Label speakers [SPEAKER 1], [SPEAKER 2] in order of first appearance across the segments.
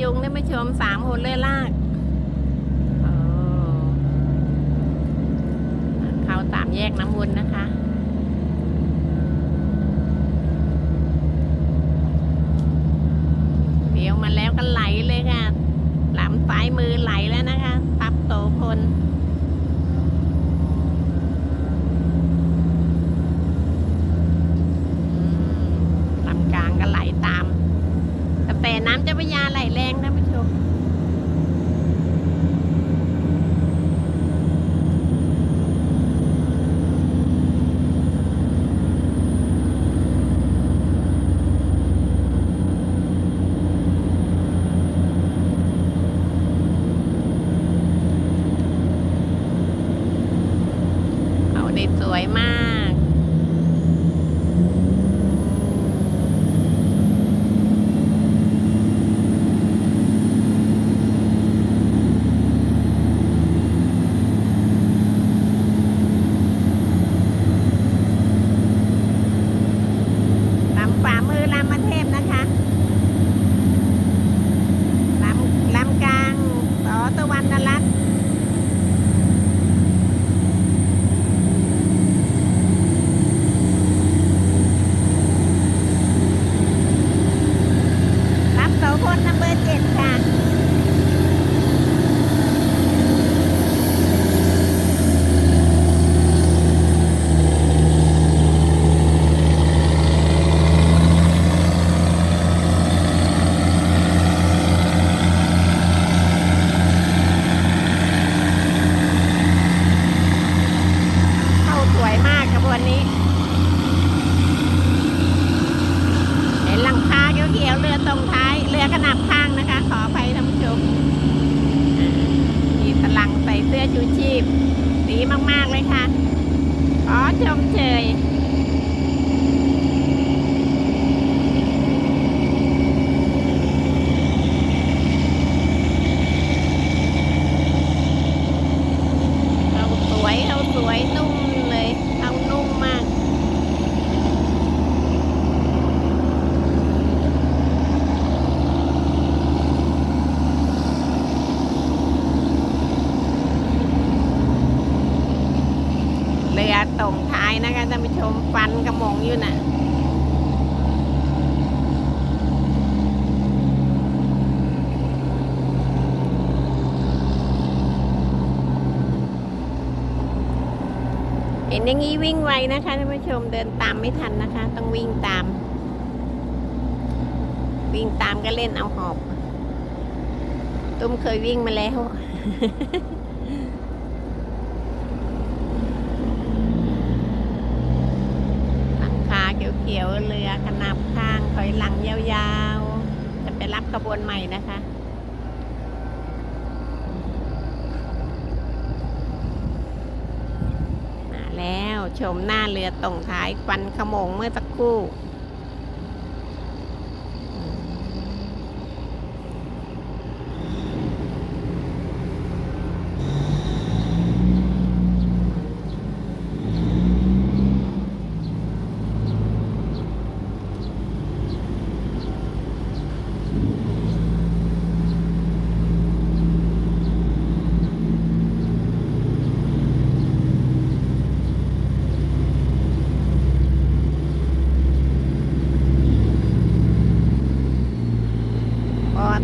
[SPEAKER 1] จุงได้มาชมสามคนเลยลากเข้าตามแยกน้ำวนนะคะเดี๋ยวมาแล้วก็ไหลเลยค่ะ หลำซ้ายมือไหลแล้วนะคะ ตับโตพลอืมลำกลางก็ไหลตาม แต่แต่ น้ำเจ้าพระยาไหลแรงนะผู้ชมเอาด้สวยมาก ลำฝ่า มือรามเทพนะคะลำลำกลางต่อตะวันนรัตน์รับโสพลนัมเบอร์เจ็ดค่ะ เข้าสวยมากขบว นนี้เห็นหลังคาเขียวๆเรือตรงท้ายเรือขนาบข้างนะคะ ขออภัยท่านผู้ชมมีสลังใส่เสื้อชูชีพดีมากๆเลยค่ะ ขอชมเชย เขาสวยเขาสวยนุ่มเลยเขานุ่มมาก เรือ ตรงท้ายนะคะท่านผู้ชมฟันกระมงอยู่น่ะเห็นอย่างนี้วิ่งไวนะคะท่านผู้ชมเดินตามไม่ทันนะคะ ต้องวิ่งตาม วิ่งตามก็เล่นเอาหอบ ตุ้มเคยวิ่งมาแล้ว หลังค เขียวเรือขนาบข้างถอยหลังยาวๆ จะไปรับขบวนใหม่นะคะมาแล้วชมหน้าเรือตรงท้ายควันขโมงเมื่อสักครู่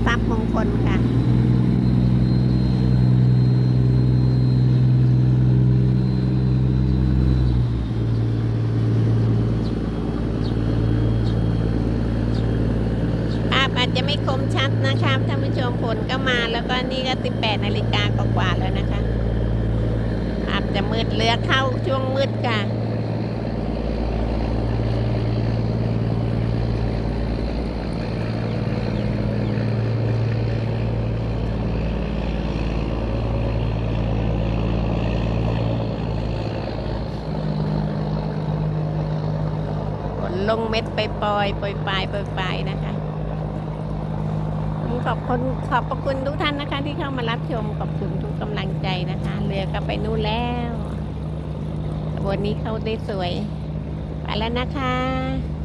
[SPEAKER 1] ทรัพย์มงคลค่ะ ภาพอาจจะไม่คมชัดนะคะท่านผู้ชมผลก็มาแล้วก็นี่ก็ 18นาฬิกากว่าๆแล้วนะคะ อาจจะมืดเรือเข้าช่วงมืดค่ะ ลงเม็ดไปปล่อยปล่อยปลายปล่อยปลายนะคะขอบคุณขอบพระคุณทุกท่านนะคะ ที่เข้ามารับชมขอบคุณทุกกำลังใจนะคะ เรือก็ไปนู่นแล้ววันนี้เข้าได้สวย ไปแล้วนะคะ